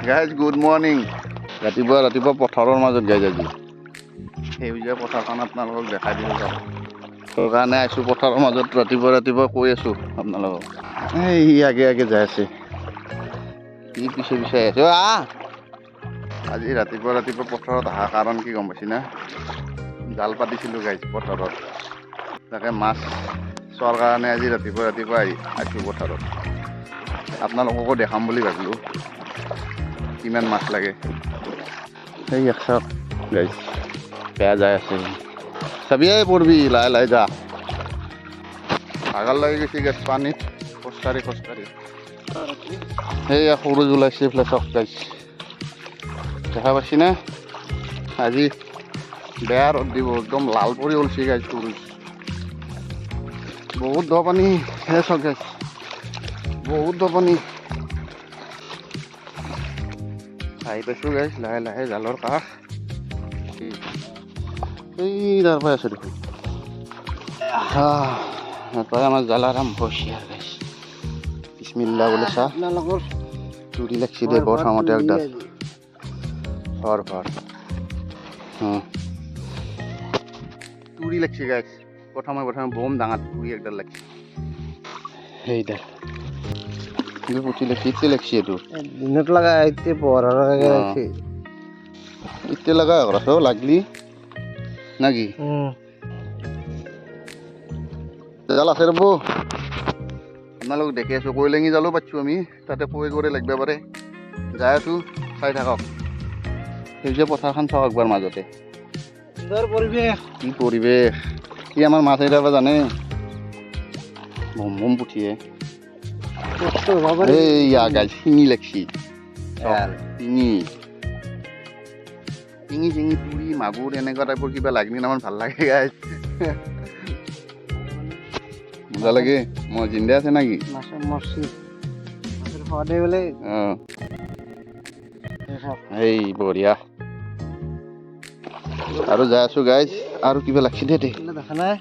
Guys good morning ৰাতিপুৱা ৰাতিপুৱা পথাৰৰ মাজত গাইজ আজি। সেউজীয়া পথাৰখন আপোনালোকক দেখাই দিলোঁ যাম তাৰ কাৰণে আহিছোঁ পথাৰৰ মাজত ৰাতিপুৱা ৰাতিপুৱা কৈ আছোঁ আপোনালোকক। এই ই আগে আগে যাই আছে। ই পিছে পিছে আহি আছে। অ' আহ! আজি ৰাতিপুৱা ৰাতিপুৱা পথাৰত অহা কাৰণ কি গম পাইছি না? জাল পাতিছিলোঁ গাইজ পথাৰত। তাকে মাছ চোৱাৰ কাৰণে আজি ৰাতিপুৱা ৰাতিপুৱা আহি আহিছোঁ পথাৰত। আপোনালোককো দেখাম বুলি ভাবিলোঁ। কিমান মাছ লাগে? সেই এক চাওক গাইছ বেয়া যাই আছে। চাবিয়াই পৰবি লাহে লাহে যা। ভাগৰ লাগি গৈছে গেছ পানীত। খোজকাঢ়ি খোজকাঢ়ি। সেইয়া সৰু ওলাইছে এইফালে চাওক গাইছ। দেখা পাইছি না? আজি বেয়া ৰ'দ দিব একদম লাল পৰি ওলছি গাইছ সৰু বহুত দ পানী সেই চাওক গাইছ। বহুত দ পানী আহি পাইছোঁ গাইছ লাহে লাহে জালৰ কাষ এই তাৰ পৰাই আছোঁ দেখোন তাই আমাৰ জাল আৰম্ভ হৈছে আৰু গাইছ বিছমিল্লা বোলে চা আপোনালোকৰ তুৰি লাগছি দে বৰ খঙতে একডাল ভৰ ভৰ তুৰি লাগছি গাইছ প্ৰথমে প্ৰথমে বম ডাঙৰ তুৰি একডাল লাগছি সেইডাল এতিয়া পঢ়াৰ লগে অ। ৰাখছি ইতে লগা ঘৰত লাগলি নাকি জাল আছে ৰ'ব আপোনালোক দেখি আছোঁ কৈলেঙি জালো পাইছোঁ আমি তাতে কৈ কৰি লাগিব পাৰে। যাই আছোঁ চাই থাকক। সেউজীয়া পথাৰখন চাওক একবাৰ মাজতে। সুন্দৰ পৰিৱেশ? কি পৰিৱেশ? কি আমাৰ মাছ এৰিব জানে? ভম ভম পুঠিয়ে। এইয়া গাই শিঙি লাগছি। শিঙি শিঙি চিঙি পুৰি মাগুৰ এনেকুৱা টাইপৰ কিবা লাগনি আমাৰ ভালো লাগে গাই মজা লাগে। মই জিন্দা আছে নাকি? এই বঢ়িয়া। আৰু যাই আছো গাইজ আৰু কিবা লাগছি দে দেখা নাই?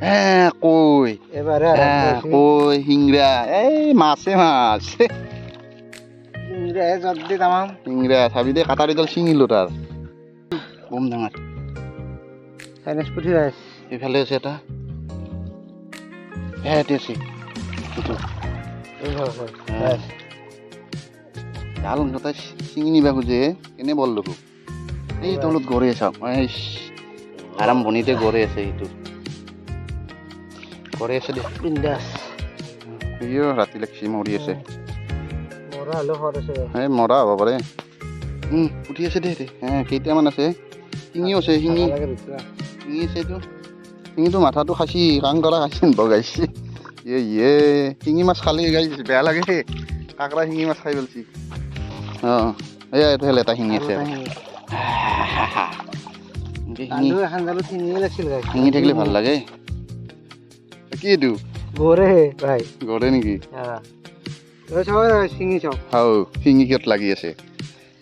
হে কৈ এবাৰে হে, আৰম্ভ হৈছে। কৈ শিংৰা এই মাছে মাছ। জত দি তামাম শিংৰা চাবি দে কাটাৰিডাল ছিঙিলো তাৰ বম ডাঙৰ চাইনিজ পুঠি ৰাইছ এইফালে আছে এটা। হে ইয়াতে আছে। এই হয়। হয় হ্যাঁ। ছিঙি নিবা খোজে। কেনে বল দেখো। এই তলত গড়ে চাওক ইস, আৰম্ভণিতে গড়ে আছে এইটো। ইয়ো ৰাতি লাগছি মৰি আছে। মৰা হ'লেও সোৱাদ আছে বাৰু। এই মৰা হ'ব পাৰে উঠি আছে দে দে। হে কেইটামান আছে? শিঙিও আছে শিঙি। শিঙি আছে এইটো। শিঙিটো মাথাটো খাচি কাং কৰা খাচি বগাইছে। ইয়ে ইয়ে। শিঙি মাছ খালি গাইছে বেয়া লাগে কাকৰা শিঙি মাছ খাই পেলছি অঁ এয়া এইটো এটা শিঙি আছে। শিঙি থাকিলে ভালো লাগে। কি এইটো? ভাই। গড়ে নেকি? চাওক হাও শিঙি কিয়ত লাগি আছে?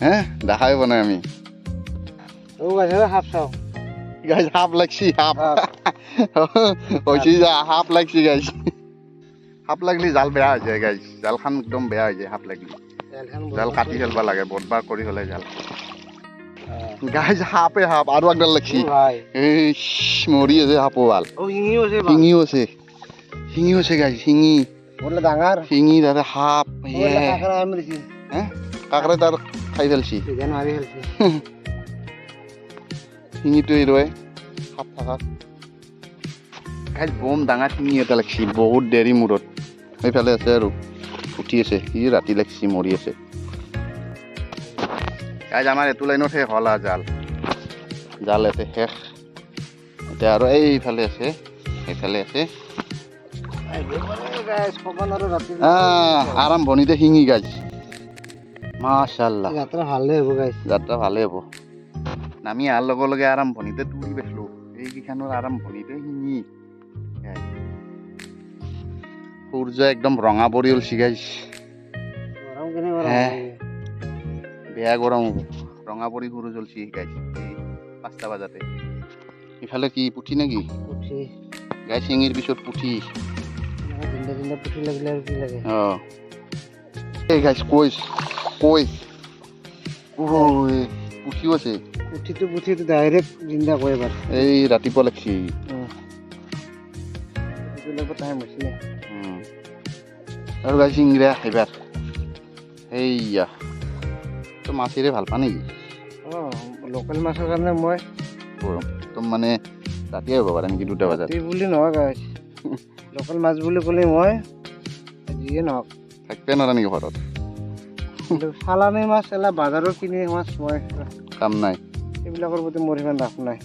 হে দেখাই পোৱা নাই আমি। সাপ গাইজ সাপ লাগছি। হৈছে যা সাপ লাগছি গাইজ সাপ লাগলি জাল বেয়া হৈ যায় গাইজ জালখন একদম বেয়া হৈ যায় সাপ লাগলি। জাল কাটি ফেলবা লাগে বদবাৰ কৰি হ'লে জাল। গাইজ সাপে সাপ আৰু একডাল লাগছি। মৰি আছে সাপো ভালো শিঙিও আছে। শিঙিও আছে গাইজ শিঙি। বোলে ডাঙৰ? শিঙি তাতে কাকৰা কাকৰে তাৰ খাই ফেলছি। চিজন মাৰি খেলছি শিঙিটো এৰুৱাই সাপ থকা গাইজ বম ডাঙৰ শিঙি এটা লাগছি বহুত দেৰি মূৰত। সেইফালে আছে আৰু উঠি আছে সি ৰাতি লাগছি মৰি আছে। গাইজ আমাৰ এইটো লাইনত শেষ হ'ল আৰু জাল। জাল আছে শেষ। এতিয়া আৰু এইফালে আছে সেইফালে আছে। আৰম্ভণিতে শিঙি গাইজ মাশাল্লাহ যাত্ৰা ভালে হ'ব গাইছ। যাত্ৰা ভালেই হ'ব। নামি অহাৰ লগে লগে আৰম্ভণিতে তুলি পাইছিলোঁ এইকেইখনৰ আৰম্ভণিতে শিঙি। সূৰ্য একদম ৰঙা পৰি ওলছি গাইছ। বেয়া গৰম হ'ব। ৰঙা পৰি সূৰ্য জ্বলছি গাইছ। পাঁচটা বজাতে। ইফালে কি পুঠি নেকি? পুঠি। গাই চিঙিৰ পিছত পুঠি। এনেকে তিনটা তিনটা পুঠি লাগিলে আৰু কি লাগে। অঁ এই গাইছ কৈছ কৈ ওই পুঠিও আছে? পুঠিটো পুঠিটো ডাইৰেক্ট জিন্দা কৰে এবাৰ এই ৰাতিপুৱা লাগছি আৰু গাই চিংৰা এইবাৰ। সেইয়া তই মাছেৰে ভালো পা নেকি? অঁ লোকেল মাছৰ কাৰণে মই গৰম একদম মানে ৰাতি আহিব পাৰে নেকি দুটা বজাত? বুলি নহয় গাইছ। লোকেল মাছ বুলি ক'লে মই যিয়ে নহওক থাকিব নোৱাৰা নেকি ঘৰত? চালানী মাছ এলা বজাৰৰ কিনি মাছ মই কাম নাই। সেইবিলাকৰ প্ৰতি মোৰ সিমান ৰাপ নাই।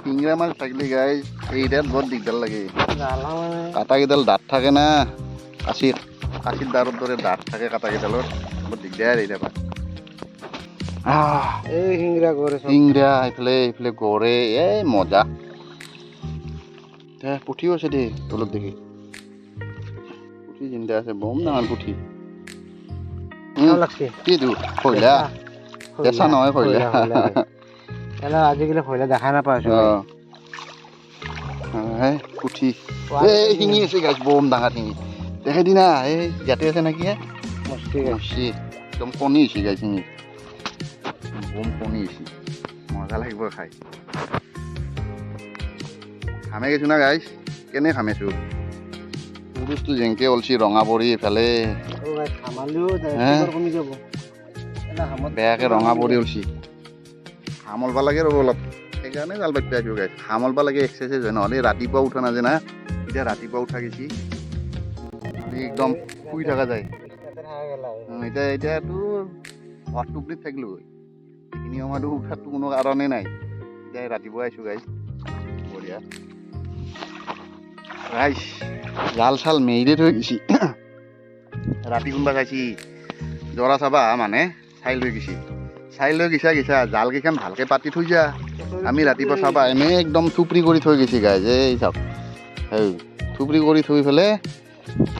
চিংৰা মাছ থাকিলে গাই এইটাত বৰ দিগদাৰ লাগে। মানে। কাটাকেইডাল দাঁত থাকে না কাঁচিৰ কাঁচিৰ দাঁতৰ দৰে দাঁত থাকে কাটাকেইডালৰ। বৰ দিগদাৰ এইটা পা এই শিঙৰা কৰে চব। চিংৰা এইফালে এইফালে গৰে এই মজা। দে পুঠিও আছে দেই তলত দেখি। পুঠি জিন্দা আছে বম ডাঙৰ পুঠি? লাগছে? কিটো কয়লা কেঁচা নহয় কয়লা এলা আজিকালি ভয়লা দেখা নাপায় অঁ এই পুঠি। এই শিঙি আছে। গাছ বম ডাঙৰ শিঙি দেখে দি না এই ইয়াতে আছে নেকি হে মস্তি মচি একদম কণী হৈছে গাই শিঙি বম কণী হৈছে মজা লাগিব খাই। খামে গৈছো না গাইছ কেনে খামেছো? পুৰুষটো যেনেকে ওলছি ৰঙা পৰি এইফালে হামত বেয়াকে ৰঙা পৰি ওলছি হামলবা লাগে ৰ'ব অলপ। সেইকাৰণে জাল বাতি আছো গাইছ হামলবা লাগে এক্সাৰচাইজ হয় নহ'লে ৰাতিপুৱা উঠা নাযায় না এতিয়া ৰাতিপুৱা উঠা গৈছি। একদম শুই থকা যায়। এতিয়া এতিয়াতো ঘৰত টুপলিত থাকিলোঁ এইখিনি সময়তো উঠাতো কোনো কাৰণেই নাই। এতিয়া ৰাতিপুৱা আহিছোঁ গাইছ বঢ়িয়া। ৰাইছ জাল চাল মেৰিৰে থৈ গৈছি। ৰাতি কোনোবা খাইছি জৰা চাবা মানে চাই লৈ গেছি। চাই লৈ গেছা গেছা, জাল কেইখন ভালকে পাতি থৈ যা। আমি ৰাতিপুৱা চাবা এনেই একদম থুপৰি কৰি থৈ গৈছি গাইজ, এই চাওক। এই থুপৰি কৰি থৈ পেলাই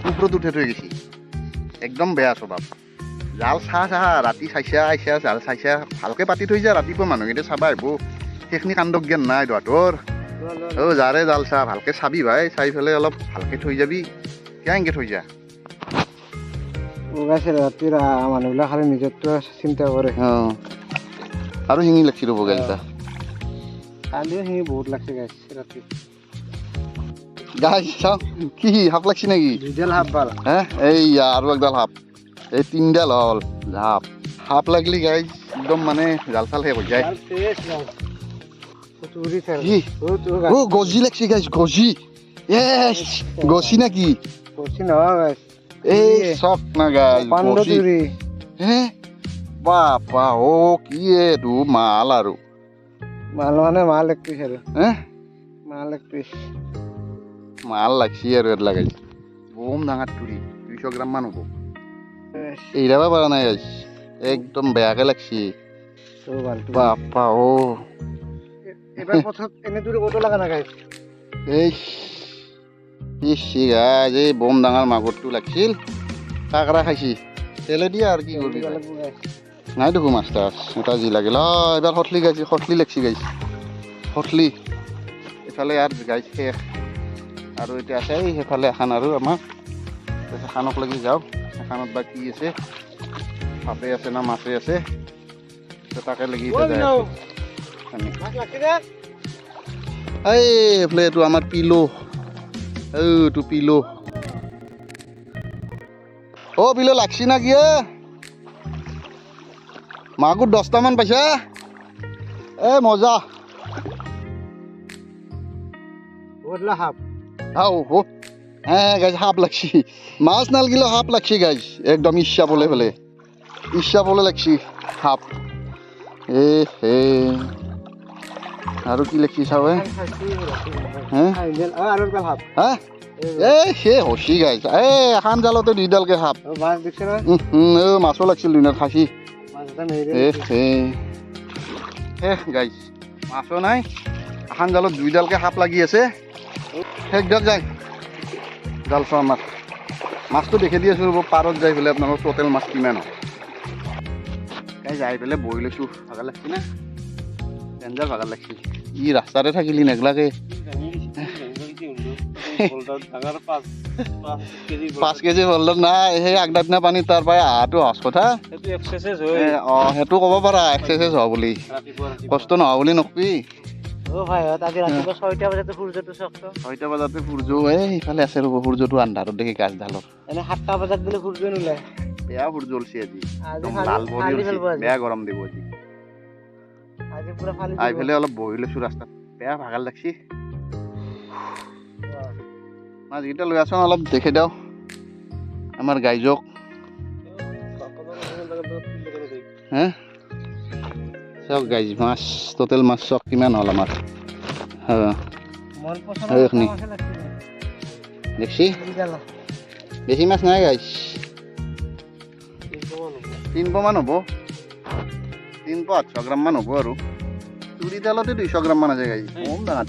ওপৰত উঠাই থৈ গৈছি। একদম বেয়া স্বভাৱ। জাল চাহ চাহ, ৰাতি চাইছা আইছা, জাল চাইছা, ভালকে পাতি থৈ যা ৰাতিপুৱা মানুহকেইটা চাবা আহিব সেইখিনি কাণ্ড জ্ঞান নাই তহঁতৰ অ' যাৰে জাল চা ভালকে চাবি ভাই চাই পেলাই অলপ ভালকে থৈ যাবি। কেনেকে থৈ যা? মানুহবিলাক খালি নিজৰটো চিন্তা কৰে। আৰু শিঙি লাগছি ৰ'ব গাইজা কালিও শিঙি বহুত লাগছে গাইছ ৰাতি। গাই চাওঁ কি সাপ লাগছি নেকি? দুইডাল হাফ বাল। হে এই আৰু একডাল সাপ। এই তিনডাল হ'ল সাপ। সাপ লাগলি গাই একদম মানে জাল চাল শেষ হৈ যায়। ও গজি লাগছি গাইছ গজি এছ গছি নাকি কচি নহয় গাইছ এই চক না গাইছ পাণ্ড গছি চুৰি হে বাপা কি এইটো মাল আৰু মাল মানে মাল এক আৰু হে মাল এক মাল লাগছি আৰু এইটো লাগাই বম ডাঙৰ তুৰি দুইশ গ্ৰাম মান হ'ব এৰিব পৰা নাই গাইছ একদম বেয়াকে লাগছি বাপা অ এবাৰ পথত এনে দূৰে ক'তো লগা নাই গাইছ এই ইচ্ছি গাইজ এই বম ডাঙৰ মাগুৰটো লাগছিল। কাকৰা খাইছি। তেলে দিয়া আৰু কি কৰিবি তই? নাই দেখো মাছ তাছ এটা যি লাগিল। অ এবাৰ সঠলি গাইছি সঠলি লাগছি গাইছ সঠলি এইফালে আৰু গাইছ শেষ আৰু এতিয়া আছে এই সেইফালে এখন আৰু আমাৰ। সেইখনক লাগি যাওঁ সেইখনত বা কি আছে? সাপে আছে না মাছে আছে? তাকে লাগি এই এইফালে এইটো আমাৰ পিলো। এইটো পিলো। অ' পিলো লাগছি না কি এ? মাগুৰ দহটামান পাইছা। এ মজা। সাপ। হাও হো। হ্যাঁ গাইজ সাপ লাগছি। মাছ নালগিলেও সাপ লাগছি গাইজ। একদম ইচ্ছা বলে ফেলে ইচ্ছা বলে লাগছি সাপ। এ হে। আৰু কি সাপ হা এ সে হচি গাইজ এ এখন জালতে দুইডালকে সাপ। মাছ লাগছিল দুইনাৰ খাচি শেষ গাইজ মাছো নাই। এখন জালত দুইডালকে সাপ লাগি আছে। শেষ দিয়ক জাল চোৱা মাছ। মাছটো দেখি দি আছোঁ ৰ'ব পাৰত যাই পেলাই আপোনালোকৰ টোটেল মাছ কিমান হয়। যাই পেলাই বহি লৈছোঁ। ভাগৰ লাগছি না? ডেঞ্জাৰ ভাগৰ লাগছি ই ৰাস্তাতে থাকিলি নেগলাকে পাঁচ কেজি হল্ডত নাই সেই আগদাৰ দিনা পানী তাৰ পৰাই আহাটো সহজ কথা। সেইটো এক্সাৰচাইজ এ, অঁ সেইটো ক'ব পাৰা এক্সাৰচাইজ হোৱা বুলি। কষ্ট নোহোৱা বুলি নকবি। ছয়টা বজাতে সূৰ্যটো চাওকচোন ছয়টা বজাতে সূৰ্য এই সিফালে আছে ৰ'ব সূৰ্যটো আন্ধাৰত দেখি গাছডালৰ। এনে সাতটা বজাত বোলে সূৰ্য নোলায়। বেয়া সূৰ্য ওলছি আজি। লাল। বেয়া গৰম দিব আজি। পুৰা ফালি অলপ বহি লৈছোঁ ৰাস্তাত। বেয়া ভাগাল লাগছি। মাছকেইটা লৈ আছোন অলপ দেখি দিওঁ। আমাৰ গাইজক। হে? চাওক গাইজ মাছ টোটেল মাছ চাওক কিমান হ'ল আমাৰ। দেখছি। বেছি মাছ নাই গাইজ। তিনশ মান হ'ব। তিনিশ মান হ'ব তিনিশ আঠশ গ্ৰামমান হ'ব আৰু। চুৰিডালতে দুইশো গ্রাম মানা যায় কম দাঁড়া